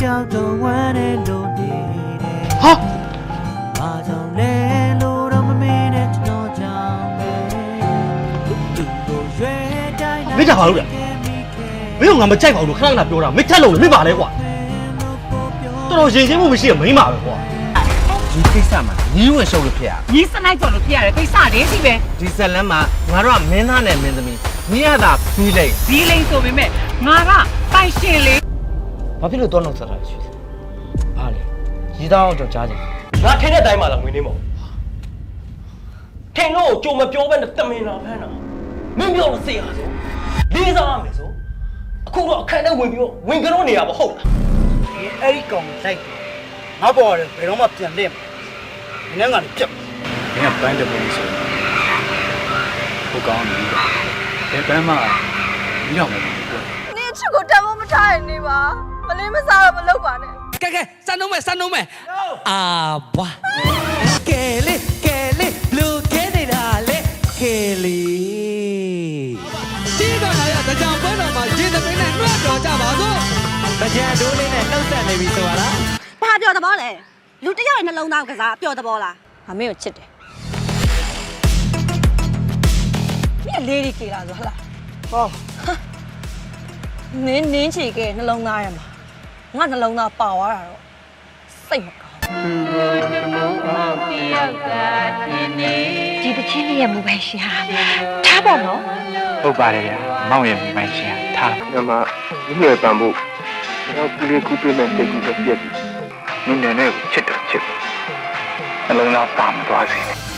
ပြောက်တော့ဝမ်းနဲ့လို့နေတယ်ဟာဘာကြောင့်လဲလို့တော့မမေးနဲ့ကျွန်တော်ကြောင့်ပဲသူတို့ရွယ်တိုင်းမင်းကြောက်ပါလို့လားမင်းကငါမကြိုက်ပါဘူးလို့ခဏခဏပြောတာမင်းထက်လို့လေမင်းပါလဲကွာတော်တော်ရင်ရှင်းမှုမရှိရမိန်းပါပဲကွာဒီကိစ္စမှာညီးဝင်ရှုပ်လို့ဖြစ်ရညီစနိုက်ကြော်လို့ဖြစ်ရတဲ့ကိစ္စလေးစီပဲဒီဇက်လန်မှာငါတို့ကမင်းသားနဲ့မင်းသမီးညီရတာပြီးလိုက်ဒီလိမ့်ဆိုပေမဲ့ငါကပိုင်ရှင်လေး ဘာဖြစ်လို့တော့လောက်ဆက်တာလဲရှိဘာလဲရီးသားအောင်ကြောင့်ကြားချင်ငါထင်းတဲ့တိုင်းမှာလာငွေနေမို့ထင်းတော့ကြုံမပြောဘဲနဲ့တမင်လာဖမ်းတာမင်းပြောလို့စေရဆိုလေးစားရမယ်ဆိုအခုတော့အခက်နဲ့ဝင်ပြီးတော့ဝင်ကြတော့နေရပါဟုတ်လားအဲ့ဒီကောင်လိုက်တယ်ငါပေါ်တယ်ဘယ်တော့မှပြန်လက်မနည်းငါလည်းပြတ်မင်းကပန်းတဲ့ပုံဆိုဟိုကောင်းနေတယ်ဘယ်ပန်းမှမရောက်မှာမဟုတ်ဘူးနင်အချစ်ကိုတတ်ဖို့မထားရင်နေပါ မလေးမစားတော့မလုပ်ပါနဲ့ကဲကဲစမ်းတော့မယ်စမ်းတော့မယ်အာဘွာကဲလေကဲလေလူကဲနေတာလေကဲလေဒီကလာရတကြောင်ပွဲတော်မှာရေတပင်းနဲ့နှွတ်တော်ကြပါစို့တကြံဒိုးလေးနဲ့နှုတ်ဆက်နေပြီဆိုတော့ဘာပြောသဘောလဲလူတစ်ယောက်ရဲ့နှလုံးသားကစားပြောသဘောလားငါမင်းကိုချစ်တယ်မင်းလေးလေးကေလာဆိုဟလားဟောနင်းနင်းချီကဲနှလုံးသားရမှာ ငါနှလုံးသားပါသွားတာတော့စိတ်မကောင်းဒီတချင်းလေးရဲ့မူပိုင်ရှင်ဟာထားပါတော့ဟုတ်ပါတယ်ဗျာမောင်ရဲ့မိုင်းရှင်ကထား။ညမဒီလိုပံဖို့တော့ကလေးကူးပေးမယ်တိတ်ကူးပဲပြက်ပြီ။နင်းနေနဲ့ချစ်တော့ချစ်။အလုံးသားပါမသွားစေနဲ့။